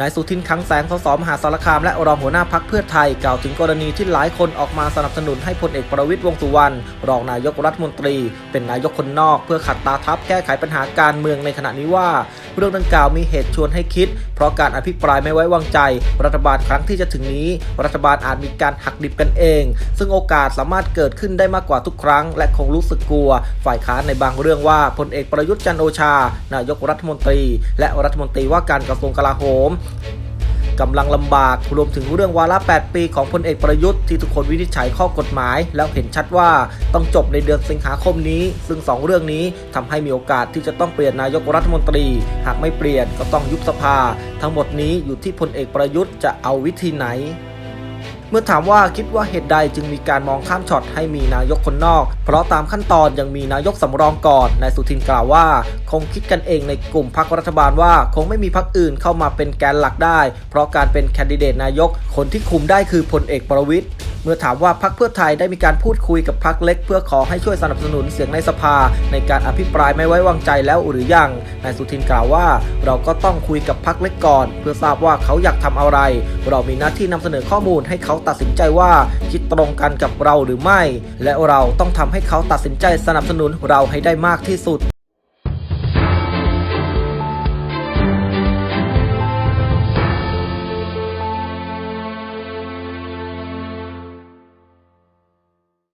นายสุทินคังแสงสสมหาสารคามและรองหัวหน้าพักเพื่อไทยกล่าวถึงกรณีที่หลายคนออกมาสนับสนุนให้พลเอกประวิตยวงสุวรรณรองนายกรัฐมนตรี เป็นนายกคนนอก เพื่อขัดตาทับแก้ไขปัญหาการเมืองในขณะนี้ว่า เรื่องดังกล่าวมีเหตุชวนให้คิด เพราะการอภิปรายไม่ไว้วางใจ รัฐบาลครั้งที่จะถึงนี้ รัฐบาลอาจมีการหักดิบกันเอง ซึ่งโอกาสสามารถเกิดขึ้นได้มากกว่าทุกครั้ง และคงรู้สึกกลัว ฝ่ายค้านในบางเรื่องว่าพลเอกประยุทธ์จันโอชา นายกรัฐมนตรี และรัฐมนตรีว่าการกระทรวงกลาโหม กำลังลำบาก รวมถึงเรื่องวาระ 8 ปีของพลเอกประยุทธ์ที่ทุกคนวินิจฉัยข้อกฎหมาย แล้วเห็นชัดว่าต้องจบในเดือนสิงหาคมนี้ ซึ่ง 2 เรื่องนี้ทำให้มีโอกาสที่จะต้องเปลี่ยนนายกรัฐมนตรี หากไม่เปลี่ยนก็ต้องยุบสภา ทั้งหมดนี้อยู่ที่พลเอกประยุทธ์จะเอาวิธีไหน เมื่อถามว่าคิดว่าเหตุใดจึงมีการมองข้ามช็อตให้มีนายกคนนอก เพราะตามขั้นตอนยังมีนายกสำรองก่อนนายสุทินกล่าวว่า คงคิดกันเองในกลุ่มพรรครัฐบาลว่า คงไม่มีพรรคอื่นเข้ามาเป็นแกนหลักได้ เพราะการเป็นแคนดิเดตนายกคนที่คุมได้คือพลเอกประวิตย เมื่อถามว่าพรรคเพื่อไทยได้มีการพูดคุยกับพรรคเล็ก เพื่อขอให้ช่วยสนับสนุนเสียงในสภา ในการอภิปรายไม่ไว้วางใจแล้วหรือยังนายสุทินกล่าวว่า เราก็ต้องคุยกับพรรคเล็กก่อน เพื่อทราบว่าเขาอยากทำอะไร เรามีหน้าที่นำเสนอข้อมูลให้เขาตัดสินใจว่าคิดตรงกันกับเราหรือไม่ และเราต้องทำให้เขาตัดสินใจสนับสนุนเราให้ได้มากที่สุด